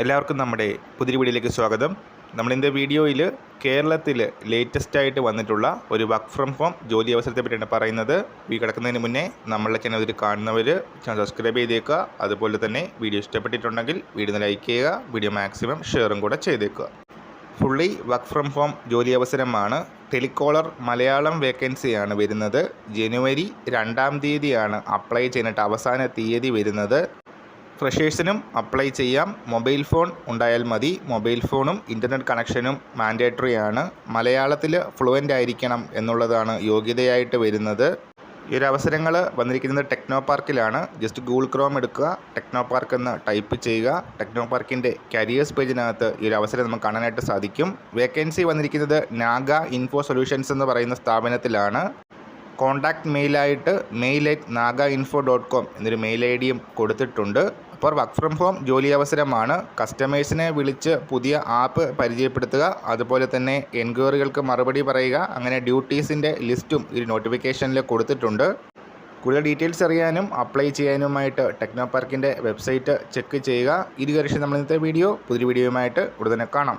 എല്ലാവർക്കും നമ്മുടെ പുതിയ വീഡിയോയിലേക്ക് സ്വാഗതം. നമ്മളിന്റെ വീഡിയോയിൽ കേരളത്തിൽ ലേറ്റസ്റ്റ് ആയിട്ട് വന്നിട്ടുള്ള ഒരു വർക്ക് ഫ്രം ഹോം ജോലി അവസരത്തെ പറ്റിയാണ് പറയുന്നത്. വീ കിടക്കുന്നതിന് മുന്നേ നമ്മളെ ചാനൽ ഇതിൽ കാണുന്നവർ ചാനൽ സബ്സ്ക്രൈബ് ചെയ്തേക്കുക. അതുപോലെ തന്നെ വീഡിയോ ഇഷ്ടപ്പെട്ടിട്ടുണ്ടെങ്കിൽ വീഡിയോ ലൈക്ക് ചെയ്യുക വീഡിയോ മാക്സിമം ഷെയറും കൂടെ ചെയ്തേക്കുക. ഫുള്ളി വർക്ക് ഫ്രം ഹോം ജോലി അവസരമാണ്. ടെലികോളർ മലയാളം വേക്കൻസിയാണ് വരുന്നത്. ജനുവരി രണ്ടാം തീയതിയാണ് അപ്ലൈ ചെയ്യുന്നിട്ട് അവസാന തീയതി വരുന്നത്. ഫ്രഷേഴ്സിനും അപ്ലൈ ചെയ്യാം. മൊബൈൽ ഫോൺ ഉണ്ടായാൽ മതി. മൊബൈൽ ഫോണും ഇന്റർനെറ്റ് കണക്ഷനും മാൻഡേറ്ററി ആണ്. മലയാളത്തിൽ ഫ്ലുവന്റ് ആയിരിക്കണം എന്നുള്ളതാണ് യോഗ്യതയായിട്ട് വരുന്നത്. ഈ ഒരു അവസരങ്ങൾ വന്നിരിക്കുന്നത് ടെക്നോ പാർക്കിലാണ് ജസ്റ്റ് ഗൂഗിൾ ക്രോം എടുക്കുക. ടെക്നോ പാർക്ക് എന്ന് ടൈപ്പ് ചെയ്യുക. ടെക്നോ പാർക്കിന്റെ കരിയേഴ്സ് പേജിനകത്ത് ഈ ഒരു അവസരം നമുക്ക് കാണാനായിട്ട് സാധിക്കും. വേക്കൻസി വന്നിരിക്കുന്നത് നാഗ ഇൻഫോ സൊല്യൂഷൻസ് എന്ന് പറയുന്ന സ്ഥാപനത്തിലാണ്. Contact മെയിലായിട്ട് mail at Naga info dot com എന്നൊരു മെയിൽ ഐ ഡിയും കൊടുത്തിട്ടുണ്ട്. അപ്പോൾ വർക്ക് ഫ്രം ഹോം ജോലി അവസരമാണ്. കസ്റ്റമേഴ്സിനെ വിളിച്ച് പുതിയ ആപ്പ് പരിചയപ്പെടുത്തുക. അതുപോലെ തന്നെ എൻക്വയറികൾക്ക് മറുപടി പറയുക. അങ്ങനെ ഡ്യൂട്ടീസിന്റെ ലിസ്റ്റും ഈ നോട്ടിഫിക്കേഷനിൽ കൊടുത്തിട്ടുണ്ട്. കൂടുതൽ ഡീറ്റെയിൽസ് അറിയാനും അപ്ലൈ ചെയ്യാനുമായിട്ട് ടെക്നോ പാർക്കിന്റെ വെബ്സൈറ്റ് ചെക്ക് ചെയ്യുക. ഇത് കഴിച്ച് നമ്മൾ ഇന്നത്തെ വീഡിയോ പുതിയ വീഡിയോയുമായിട്ട് ഉടനെ കാണാം.